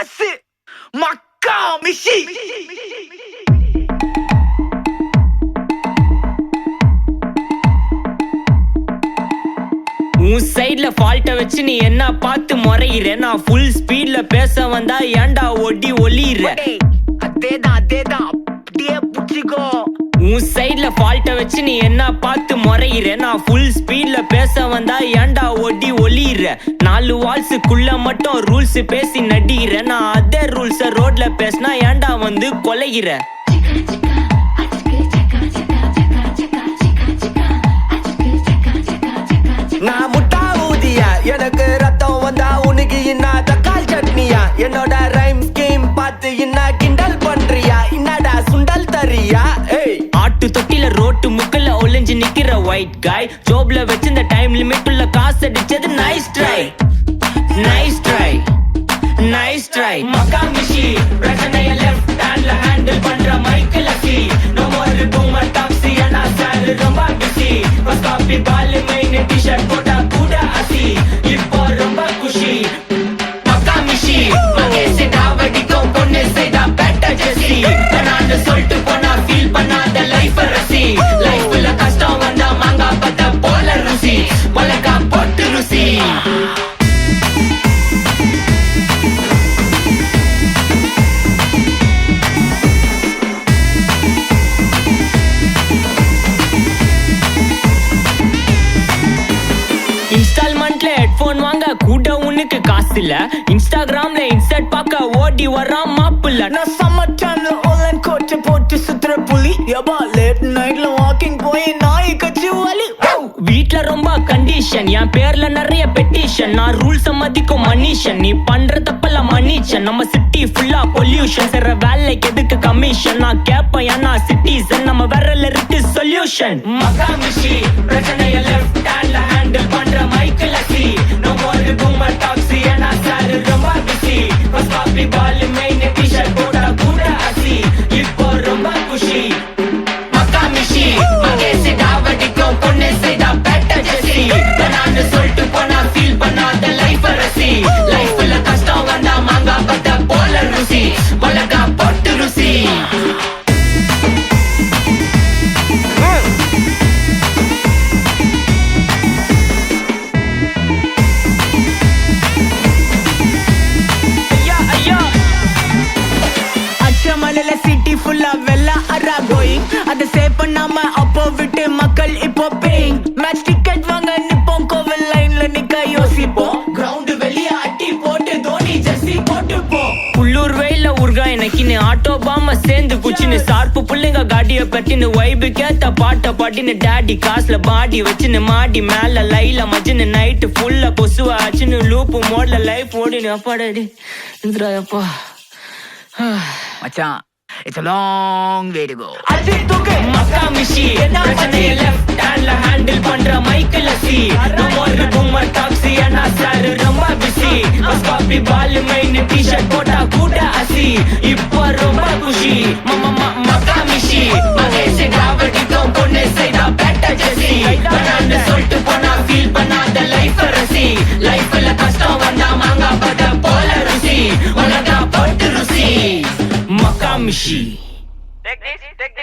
மாசு மக்கா மிஷி. உன் சைடுல ஃபால்ட்ட வச்சு நீ என்ன பார்த்து முறையிற? நான் ஃபுல் ஸ்பீட்ல பேச வந்தா ஏன்டா ஒடி ஒளியிற? அதேதான் அதேதான். உன் சைட்ல ஃபால்ட்ட வச்சு நீ என்ன பார்த்து முறையிற? நான் ஃபுல் ஸ்பீட்ல பேச வந்தா ஏன்டா ஒடி ஒளியிற? நாலு வால்ஸுக்குள்ள மட்டும் ரூல்ஸ் பேசி நடிகிற. நான் அதே ரூல்ஸ ரோட்ல பேசினா ஏன்டா வந்து கொலைகிற நான் முட்டா ஊதியா? எனக்கு ரத்தம் வந்தா உனக்கு என்ன ஆட்டு ரோட்டு முக்கல ஒளிஞ்சு நிக்கிற ஒயிட் காய் ஜோப்ல வச்சிருந்த டைம் லிமிட் உள்ள காசு அடிச்சது nice try nice try nice try மக்கா மிஷி பிரச்சனைய லெஃப்ட் உனக்கு காசு இல்ல இன்ஸ்டாகிராம்ல இன்ஸ்டர்ட் பார்க்க ஓடி வரான் மாப்பிள்ள. நான் சம்மர் டைம்ல ஆன்லைன் கோட்டை போட்டு சுத்துற புலி. எபா லேட் நைட்ல வாக்கிங் போய் நாய் கட்சி வலி. வீட்ல ரொம்ப கண்டிஷன் என் பேர்ல நிறைய பெட்டிஷன் நான் ரூல்ஸ் மதிக்கும் மனுஷன் நீ பண்ற தப்பெல்லாம் மன்னிச்சன். நம்ம சிட்டி ஃபுல்லா பொல்யூஷன் செய்ற வேலைக்கு எதுக்கு கமிஷன் நான் கேப்பேன் ஏன்னா சிட்டிசன் நம்ம விரல்ல இருக்கு சொல்யூஷன் மகாமிஷி பிரச்சனைய லெஃப்ட் ஹேண்ட்ல ஹேண்டில் பண்ற ஐயா சிட்டி ஃபுல்லா வெள்ள அரா கோயிங் அதை சேவ் பண்ணாம அப்போ விட்டு போ புள்ளூர் வெயில உருகா எனக்குன்னு ஆட்டோ பாம சேர்ந்து குச்சின்னு சார்பு புள்ளைங்க காடிய பட்டின்னு வைபு கேத்த பாட்ட பாட்டின்னு டாடி காசுல பாடி வச்சுன்னு மாடி மேல லைல மச்சின்னு நைட்டு ஃபுல்லா கொசுவ ஆச்சுன்னு லூப்பு மோட்ல லைஃப் ஓடினு அப்பாடாடி இந்திரா அப்பா. மச்சான் it's a long way to go. அஜி தூக்கு மக்கா மிஷி பிரச்சனைய லெஃப்ட் ஹேண்ட்ல ஹேண்டில் பண்ற மைக்கேல் அசி நம்ம ஒரு பூமர் டாக்ஸி அண்ணா சார் ரொம்ப பிஸி ஃபர்ஸ்ட் காப்பி பால் டி-ஷர்ட் போட்டா கூட அசி இப்போ ரொம்ப குஷி. மம்ம மக்கா மிஷி மகேஷ் டாவடிக்கும் பொண்ணு செய்தா பெட்ட ஜெசி நான் சொல்லிட்டு போனா ஃபீல் பண்ணாத லைஃப் ரசி. லைஃப்ல கஷ்டம் வந்தா மாங்கா பத போல ருசி. உலகா போட்டு ருசி. மக்கா மிஷி Take this, take this.